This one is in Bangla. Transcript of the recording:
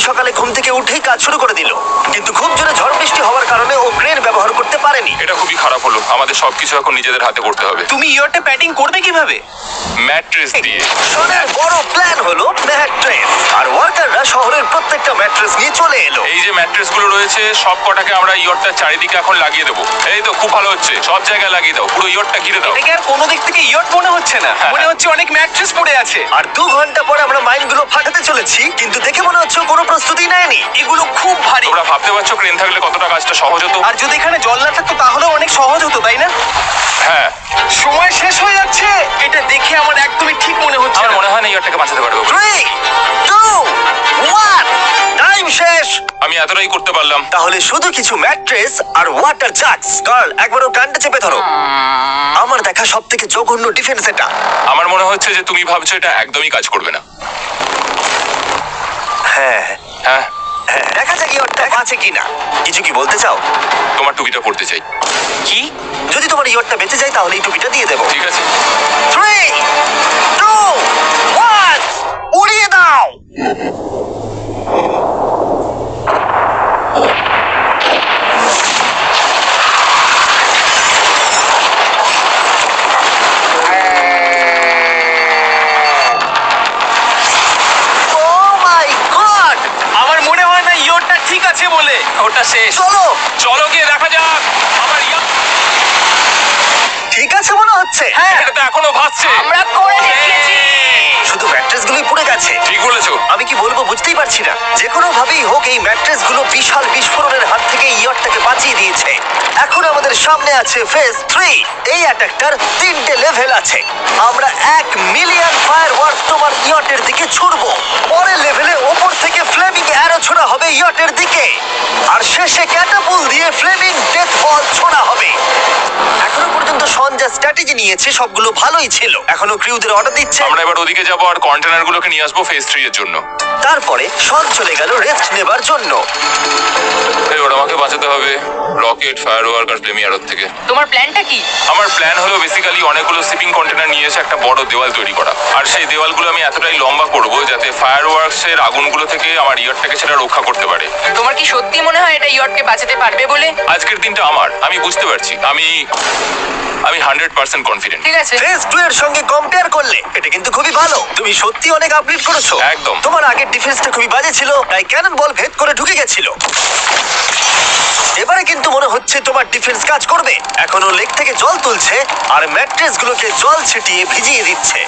সকালে ঘুম থেকে উঠেই কাজ শুরু করে দিল। কিন্তু খুব এটা খুবই খারাপ হলো। আমাদের সবকিছু এখন নিজেদের হাতে করতে হবে। তুমি ইয়টে প্যাটিং করবে কীভাবে? ম্যাট্রেস দিয়ে। শনের বড় প্ল্যান হলো ম্যাট্রেস আর ওয়ার্কাররা শহরের প্রত্যেকটা ম্যাট্রেস নিয়ে চলে এলো। এই যে ম্যাট্রেসগুলো রয়েছে সব কটাকে আমরা ইয়রটার চারিদিকে এখন লাগিয়ে দেবো। এই তো খুব ভালো হচ্ছে। সব জায়গায় লাগিয়ে দাও। পুরো ইয়রটা ঘিরে দাও। এটাকে আর কোনো দিক থেকে ইয়ট মনে হচ্ছে না। হ্যাঁ। মনে হচ্ছে অনেক ম্যাট্রেস পড়ে আছে। আর দু ঘণ্টা পর আমরা মাইনগুলো ফাটাতে চলেছি কিন্তু দেখে মনে হচ্ছে কোনো প্রস্তুতি নেয়নি। এগুলো খুব ভারী। তোমরা ভাবতে পারছ ক্রেন থাকলে কতটা কাজটা সহজ হতো? আর যদি এখানে জল না থাকতো তাহলেও অনেক সহজ হতো তাই না? হ্যাঁ। সময় শেষ হয়ে যাচ্ছে। এটা দেখে আমার একদমই ঠিক মনে হচ্ছে আমার মনে হয় না ইয়রটাকে বাঁচাতে পারব। থ্রি টু ওয়ান টাইম শেষ। আমি এতটাই করতে পারলাম। তাহলে শুধু কিছু ম্যাট্রেস আর ওয়াটার জাগস গার্ল একবার ওর কানটা চেপে ধরো। আমার দেখা সব থেকে জঘন্য ডিফেন্স এটা। আমার মনে হচ্ছে যে তুমি ভাবছ এটা একদমই কাজ করবে না। হ্যাঁ। হ্যাঁ। দেখা আছে কিনা? কিছু কি বলতে চাও? তোমার টুপিটা পড়তে চাই। কি? যদি তোমার ইয়রটা বেঁচে যায় তাহলে এই টুপিটা দিয়ে দেবো। ঠিক আছে। থ্রি টু ওয়ান উড়িয়ে দাও Oh my God! আমার মনে হয় না ইয়টটা ঠিক আছে বলে ওটা শেষ। চলো। চলো গিয়ে দেখা যাক। আমার ঠিক আছে মনে হচ্ছে। হ্যাঁ এটা তো এখনও ভাসছে। আমরা করে দেখিয়েছি। শুধু ম্যাট্রেস গুলোই পড়ে গেছে। ঠিক বলেছ। আমি কি বলব বুঝতেই পারছি না। যে কোনো ভাবেই হোক এই ম্যাট্রেসগুলো বিশাল বিস্ফোরণের হাত থেকে ইয়টটাকে বাঁচিয়ে দিয়েছে। এখন আমাদের সামনে আছে ফেজ থ্রি এই অ্যাটাকটার তিনটে লেভেল আছে। আমরা এক মিলিয়ন ফায়ার ওয়ার্ক তোমার ইয়টের দিকে ছুড়বো। পরের লেভেলে হবে ইয়টের দিকে। আর শেষে ক্যাটাপুল দিয়ে ফ্লেমিং ডেথ বল ছোড়া হবে। এখনও পর্যন্ত সন যা স্ট্র্যাটেজি নিয়েছে সবগুলো ভালোই ছিল। এখনও ক্রিউদের অর্ডার দিচ্ছে। আমরা এবার ওদিকে যাব আর কন্টেনারগুলোকে নিয়ে আসব ফেজ থ্রি এর জন্য। তারপরে সন চলে গেল রেস্ট নেবার জন্য। এবার আমাকে বাঁচাতে হবে। রকেট ফায়ার ওয়ার্ক আর প্লেমিয়ারত থেকে। তোমার প্ল্যানটা কি? আমার প্ল্যান হলো বেসিক্যালি অনেকগুলো শিপিং কন্টেনার নিয়ে এসে একটা বড় দেওয়াল তৈরি করা। আর সেই দেওয়ালগুলো আমি এতটাই লম্বা করব যাতে ফায়ার ওয়ার্কস এর আগুনগুলো থেকে আমার ইয়ারটাকে সেটা রক্ষা করতে পারে। তোমার কি সত্যি মনে হয় এটা ইয়টকে বাঁচাতে পারবে বলে? আজকের দিনটা আমার আমি বুঝতে পারছি। আমি আমি হান্ড্রেড পার্সেন্ট কনফিডেন্ট ঠিক আছে। ফেজ টু এর সঙ্গে কম্পেয়ার করলে এটা কিন্তু খুবই ভালো। তুমি সত্যি অনেক আপগ্রেড করেছ। একদম। তোমার আগের ডিফেন্সটা খুবই বাজে ছিল তাই ক্যানন বল ভেদ করে ঢুকে গেছিল। এবারে কিন্তু মনে হচ্ছে তোমার ডিফেন্স কাজ করবে। এখনও লেক থেকে জল তুলছে আর ম্যাট্রেস গুলোকে জল ছিটিয়ে ভিজিয়ে দিচ্ছে।